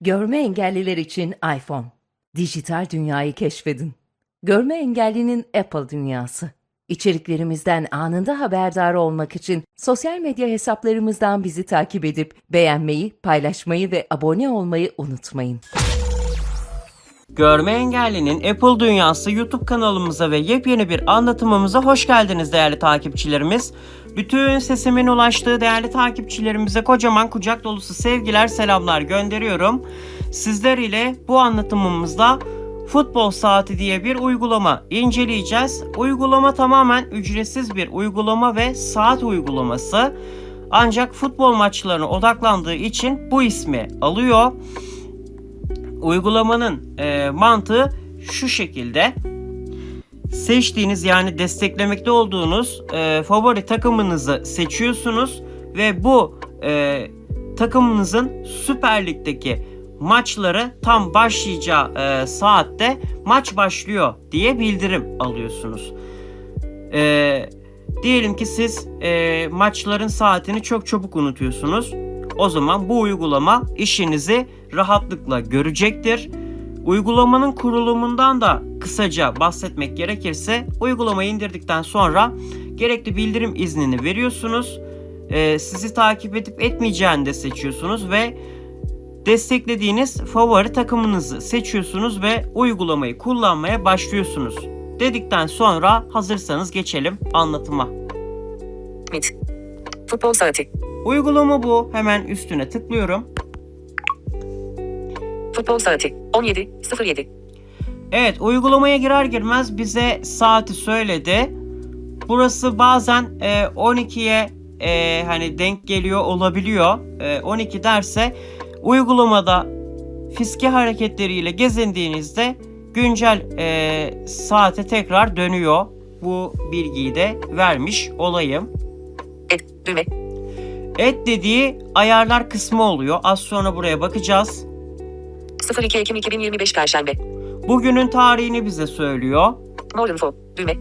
Görme engelliler için iPhone. Dijital dünyayı keşfedin. Görme engellinin Apple dünyası. İçeriklerimizden anında haberdar olmak için sosyal medya hesaplarımızdan bizi takip edip beğenmeyi, paylaşmayı ve abone olmayı unutmayın. Görme Engelli'nin Apple Dünyası YouTube kanalımıza ve yepyeni bir anlatımımıza hoş geldiniz değerli takipçilerimiz. Bütün sesimin ulaştığı değerli takipçilerimize kocaman kucak dolusu sevgiler, selamlar gönderiyorum. Sizler ile bu anlatımımızda Futbol Saati diye bir uygulama inceleyeceğiz. Uygulama tamamen ücretsiz bir uygulama ve saat uygulaması. Ancak futbol maçlarına odaklandığı için bu ismi alıyor. Uygulamanın e, mantığı şu şekilde. Seçtiğiniz yani desteklemekte olduğunuz e, favori takımınızı seçiyorsunuz ve bu e, takımınızın Süper Lig'deki maçları tam başlayacağı e, saatte maç başlıyor diye bildirim alıyorsunuz. E, diyelim ki siz e, maçların saatini çok çabuk unutuyorsunuz. O zaman bu uygulama işinizi rahatlıkla görecektir. Uygulamanın kurulumundan da kısaca bahsetmek gerekirse uygulamayı indirdikten sonra gerekli bildirim iznini veriyorsunuz. Ee, sizi takip edip etmeyeceğini de seçiyorsunuz ve desteklediğiniz favori takımınızı seçiyorsunuz ve uygulamayı kullanmaya başlıyorsunuz. Dedikten sonra hazırsanız geçelim anlatıma. Mit. Futbol saati. Uygulama bu. Hemen üstüne tıklıyorum. Futbol saati. 17.07. Evet uygulamaya girer girmez bize saati söyledi. Burası bazen e, 12'ye e, hani denk geliyor olabiliyor. E, 12 derse uygulamada fiske hareketleriyle gezindiğinizde güncel e, saate tekrar dönüyor. Bu bilgiyi de vermiş olayım. Et. Düğme. Et dediği ayarlar kısmı oluyor. Az sonra buraya bakacağız. 02 Ekim 2025 Perşembe. Bugünün tarihini bize söylüyor. More info. Düğme.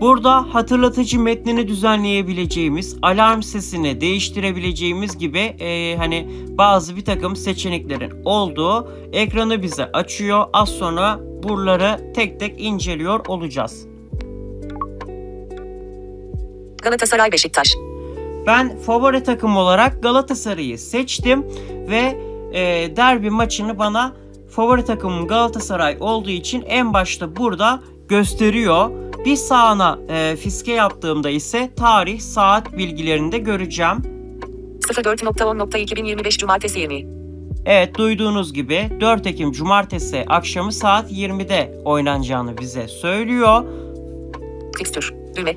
Burada hatırlatıcı metnini düzenleyebileceğimiz, alarm sesini değiştirebileceğimiz gibi e, hani bazı bir takım seçeneklerin olduğu ekranı bize açıyor. Az sonra buraları tek tek inceliyor olacağız. Galatasaray Beşiktaş. Ben favori takım olarak Galatasaray'ı seçtim ve e, derbi maçını bana favori takımım Galatasaray olduğu için en başta burada gösteriyor. Bir sağına e, fiske yaptığımda ise tarih, saat bilgilerini de göreceğim. 04.10.2025 Cumartesi 20. Evet duyduğunuz gibi 4 Ekim Cumartesi akşamı saat 20'de oynanacağını bize söylüyor. Fikstür. Düğme.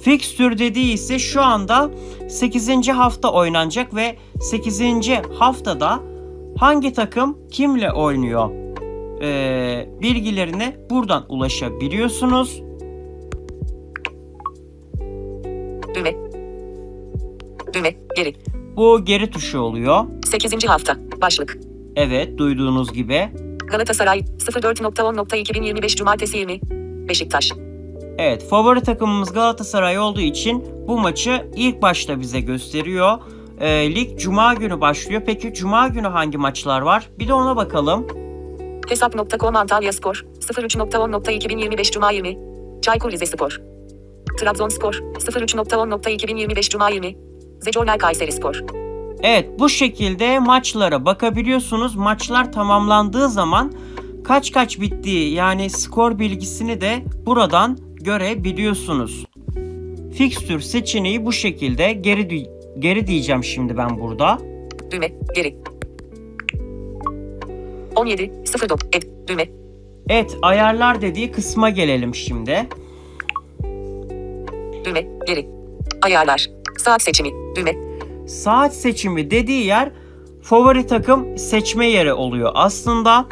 Fixtür dediği ise şu anda 8. hafta oynanacak ve 8. haftada hangi takım kimle oynuyor ee, bilgilerine buradan ulaşabiliyorsunuz. Düğme. Düğme. Geri. Bu geri tuşu oluyor. 8. hafta. Başlık. Evet duyduğunuz gibi. Galatasaray 04.10.2025 Cumartesi 20. Beşiktaş. Evet favori takımımız Galatasaray olduğu için bu maçı ilk başta bize gösteriyor. Ee, lig Cuma günü başlıyor. Peki Cuma günü hangi maçlar var? Bir de ona bakalım. Hesap.com Antalya Spor 03.10.2025 Cuma 20. Çaykur Rizespor. Trabzonspor 03.10.2025 Cuma 20. Zecorner Kayseri Spor. Evet bu şekilde maçlara bakabiliyorsunuz. Maçlar tamamlandığı zaman kaç kaç bittiği yani skor bilgisini de buradan görebiliyorsunuz. Fixtür seçeneği bu şekilde geri geri diyeceğim şimdi ben burada. Düğme. Geri. 17. 09. Et. Düğme. Evet ayarlar dediği kısma gelelim şimdi. Düğme. Geri. Ayarlar. Saat seçimi. Düğme. Saat seçimi dediği yer favori takım seçme yeri oluyor aslında.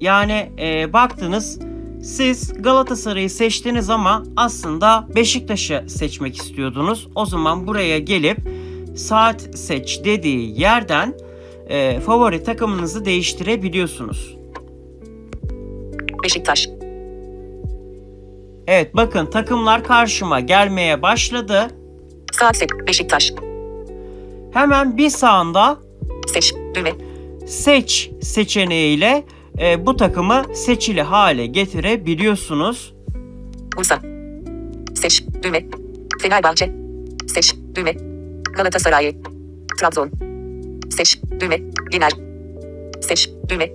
Yani e, baktınız siz Galatasaray'ı seçtiniz ama aslında Beşiktaş'ı seçmek istiyordunuz. O zaman buraya gelip saat seç dediği yerden e, favori takımınızı değiştirebiliyorsunuz. Beşiktaş. Evet bakın takımlar karşıma gelmeye başladı. Saat seç. Beşiktaş. Hemen bir sağında Seç. Düğme. seç seçeneğiyle e, bu takımı seçili hale getirebiliyorsunuz. Bursa. Seç. Düğme. Fenerbahçe. Seç. Düğme. Galatasaray. Trabzon. Seç. Düğme. Genel. Seç. Düğme.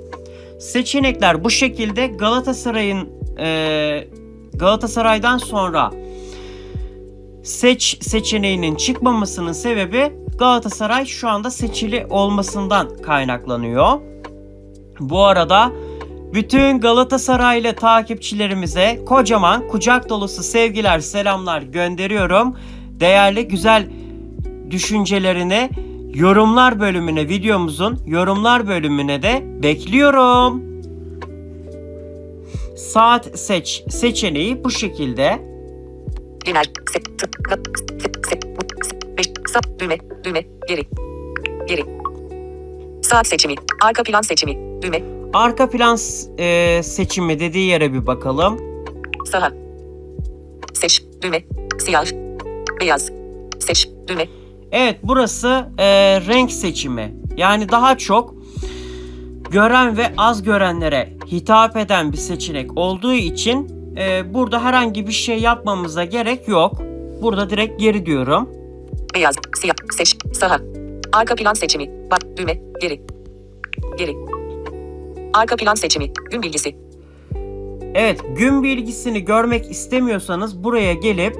Seçenekler bu şekilde Galatasaray'ın e, Galatasaray'dan sonra seç seçeneğinin çıkmamasının sebebi Galatasaray şu anda seçili olmasından kaynaklanıyor. Bu arada bütün Galatasaraylı takipçilerimize kocaman kucak dolusu sevgiler, selamlar gönderiyorum. Değerli güzel düşüncelerini yorumlar bölümüne, videomuzun yorumlar bölümüne de bekliyorum. Saat seç seçeneği bu şekilde. Genel. Düğme. Düğme. Geri. Geri. Saat seçimi. Arka plan seçimi. Düğme. Arka plan e, seçimi dediği yere bir bakalım. Saha. Seç. Düğme. Siyah. Beyaz. Seç. Düğme. Evet burası e, renk seçimi. Yani daha çok gören ve az görenlere hitap eden bir seçenek olduğu için e, burada herhangi bir şey yapmamıza gerek yok. Burada direkt geri diyorum. Beyaz. Siyah. Seç. Saha. Arka plan seçimi. Bak. Düğme. Geri. Geri. Arka plan seçimi. Gün bilgisi. Evet gün bilgisini görmek istemiyorsanız buraya gelip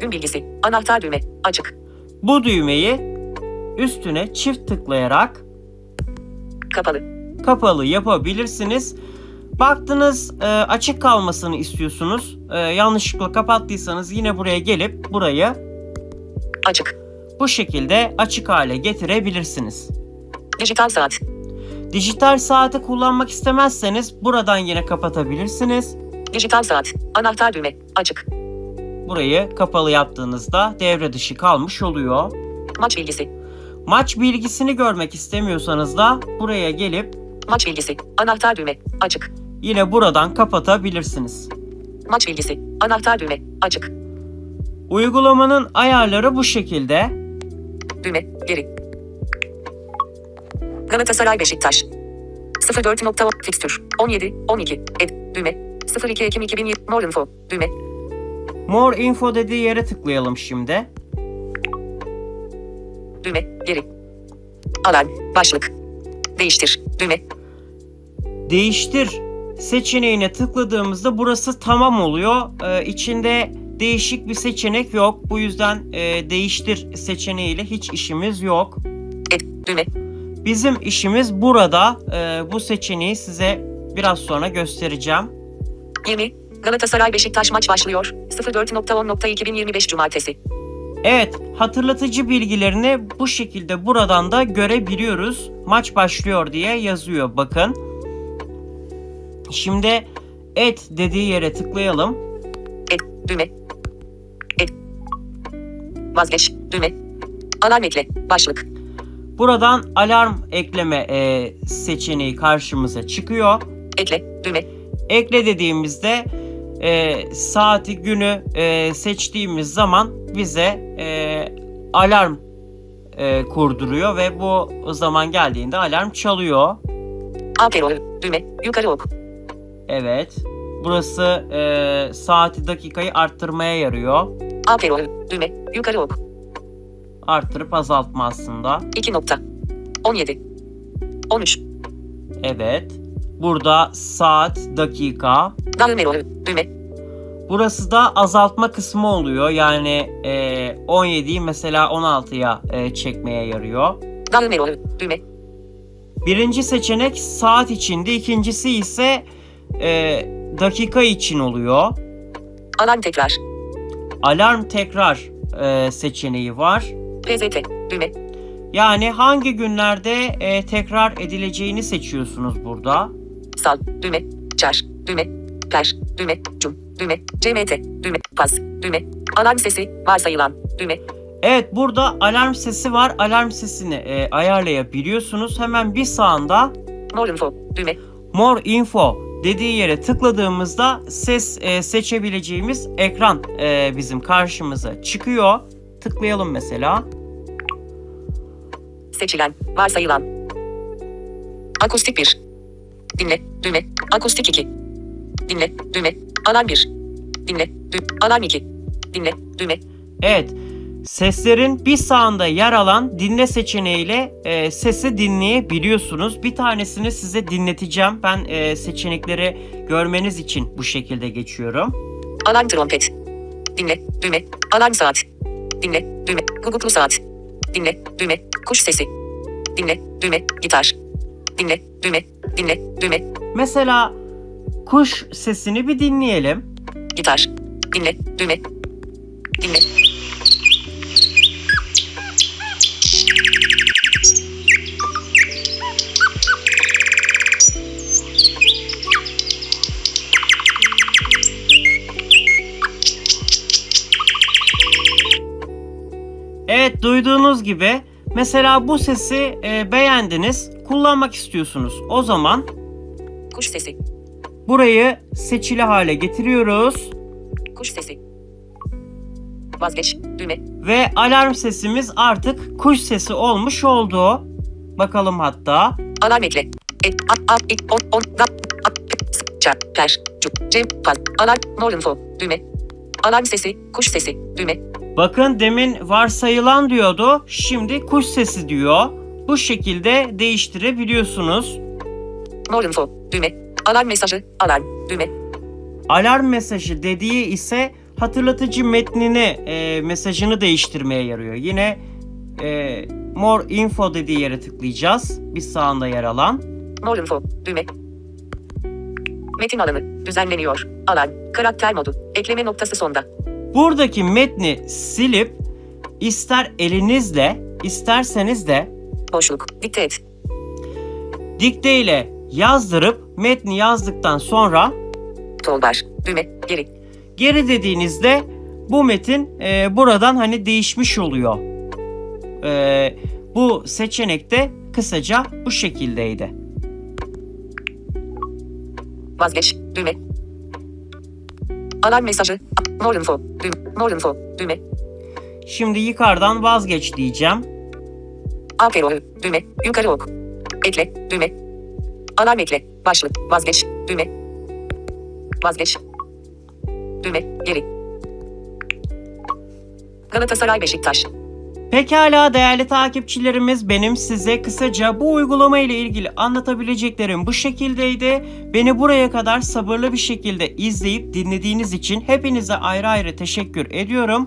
Gün bilgisi. Anahtar düğme. Açık. Bu düğmeyi üstüne çift tıklayarak Kapalı. kapalı yapabilirsiniz. Baktınız e, açık kalmasını istiyorsunuz. E, yanlışlıkla kapattıysanız yine buraya gelip burayı Açık. bu şekilde açık hale getirebilirsiniz. Dijital saat. Dijital saati kullanmak istemezseniz buradan yine kapatabilirsiniz. Dijital saat. Anahtar düğme. Açık. Burayı kapalı yaptığınızda devre dışı kalmış oluyor. Maç bilgisi. Maç bilgisini görmek istemiyorsanız da buraya gelip Maç bilgisi. Anahtar düğme. Açık. yine buradan kapatabilirsiniz. Maç bilgisi. Anahtar düğme. Açık. Uygulamanın ayarları bu şekilde. Düğme. Geri. Galatasaray Beşiktaş. 04. nokta Fikstür. 17. 12. Ed. Düğme. 02 Ekim 2020. More info. Düğme. More info dediği yere tıklayalım şimdi. Düğme. Geri. Alarm. Başlık. Değiştir. Düğme. Değiştir seçeneğine tıkladığımızda burası tamam oluyor. Ee, içinde değişik bir seçenek yok. Bu yüzden e, değiştir seçeneğiyle hiç işimiz yok. Ed. Düğme. Bizim işimiz burada. Ee, bu seçeneği size biraz sonra göstereceğim. 20. Galatasaray Beşiktaş maç başlıyor. 04.10.2025 Cumartesi. Evet, hatırlatıcı bilgilerini bu şekilde buradan da görebiliyoruz. Maç başlıyor diye yazıyor bakın. Şimdi et dediği yere tıklayalım. Ed. Düğme. Ed. Vazgeç. Düğme. Alarm ekle. Başlık. Buradan alarm ekleme e, seçeneği karşımıza çıkıyor. Ekle. Düğme. Ekle dediğimizde e, saati günü e, seçtiğimiz zaman bize e, alarm e, kurduruyor ve bu zaman geldiğinde alarm çalıyor. Apero. Düğme. Yukarı ok. Evet. Burası e, saati dakikayı arttırmaya yarıyor. Apero. Düğme. Yukarı ok. Arttırıp azaltma aslında. 2 nokta. 17. 13. Evet. Burada saat, dakika. Düğme. Burası da azaltma kısmı oluyor. Yani e, 17'yi mesela 16'ya e, çekmeye yarıyor. Düğme. Birinci seçenek saat içinde, ikincisi ise e, dakika için oluyor. Alarm tekrar. Alarm tekrar e, seçeneği var. PZT. Düğme. Yani hangi günlerde e, tekrar edileceğini seçiyorsunuz burada. Sal. Düğme. Çar. Düğme. Per. Düğme. Cum. Düğme. CMT. Düğme. Pas. Düğme. Alarm sesi. Varsayılan. Düğme. Evet burada alarm sesi var. Alarm sesini e, ayarlayabiliyorsunuz. Hemen bir sağında More info. Düğme. More Info dediği yere tıkladığımızda ses e, seçebileceğimiz ekran e, bizim karşımıza çıkıyor. Tıklayalım mesela. Seçilen. Varsayılan. Akustik 1. Dinle. Düğme. Akustik 2. Dinle. Düğme. Alarm 1. Dinle. Dü Alarm 2. Dinle. Düğme. Evet. Seslerin bir sağında yer alan dinle seçeneğiyle e, sesi dinleyebiliyorsunuz. Bir tanesini size dinleteceğim. Ben e, seçenekleri görmeniz için bu şekilde geçiyorum. Alarm trompet. Dinle. Düğme. Alarm saat. Dinle. Düğme. Guguklu saat. Dinle. Düğme. Kuş sesi. Dinle. Düğme. Gitar. Dinle. Düğme. Dinle. Düğme. Mesela kuş sesini bir dinleyelim. Gitar. Dinle. Düğme. Dinle. Evet duyduğunuz gibi mesela bu sesi e, beğendiniz, kullanmak istiyorsunuz. O zaman Kuş sesi. burayı seçili hale getiriyoruz Kuş sesi. Vazgeç. Düğme. ve alarm sesimiz artık kuş sesi olmuş oldu. Bakalım hatta. Alarm ekle. Et, a, a, ik, on, on, da, a, p, s, çar, per, cuk, cem, paz, alarm, more info, düğme. Alarm sesi, kuş sesi, düğme. Bakın demin varsayılan diyordu. Şimdi kuş sesi diyor. Bu şekilde değiştirebiliyorsunuz. More info, düğme. Alarm mesajı, alarm, düğme. Alarm mesajı dediği ise hatırlatıcı metnini, e, mesajını değiştirmeye yarıyor. Yine e, more info dediği yere tıklayacağız. Bir sağında yer alan. More info, düğme. Metin alanı, düzenleniyor. Alarm, karakter modu, ekleme noktası sonda. Buradaki metni silip ister elinizle isterseniz de Boşluk, dikte et. dikte ile yazdırıp metni yazdıktan sonra Toolbar, düğme, geri. geri dediğinizde bu metin e, buradan hani değişmiş oluyor. E, bu seçenekte kısaca bu şekildeydi. Vazgeç, düğme. Alarm mesajı, more info, düğme, more info, düğme. Şimdi yukarıdan vazgeç diyeceğim. Afero'yu, düğme, yukarı ok. Ekle, düğme. Alarm ekle, başlık, vazgeç, düğme. Vazgeç. Düğme, geri. Galatasaray Beşiktaş. Pekala değerli takipçilerimiz benim size kısaca bu uygulama ile ilgili anlatabileceklerim bu şekildeydi. Beni buraya kadar sabırlı bir şekilde izleyip dinlediğiniz için hepinize ayrı ayrı teşekkür ediyorum.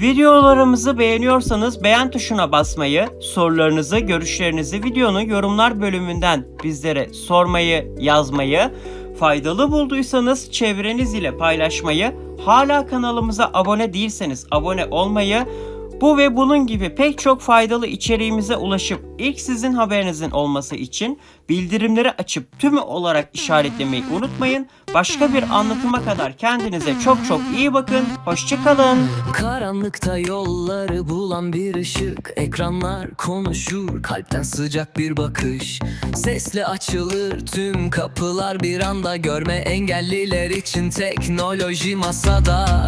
Videolarımızı beğeniyorsanız beğen tuşuna basmayı, sorularınızı, görüşlerinizi videonun yorumlar bölümünden bizlere sormayı, yazmayı, faydalı bulduysanız çevreniz ile paylaşmayı, hala kanalımıza abone değilseniz abone olmayı, bu ve bunun gibi pek çok faydalı içeriğimize ulaşıp ilk sizin haberinizin olması için bildirimleri açıp tümü olarak işaretlemeyi unutmayın. Başka bir anlatıma kadar kendinize çok çok iyi bakın. Hoşçakalın. Karanlıkta yolları bulan bir ışık Ekranlar konuşur kalpten sıcak bir bakış Sesle açılır tüm kapılar bir anda Görme engelliler için teknoloji masada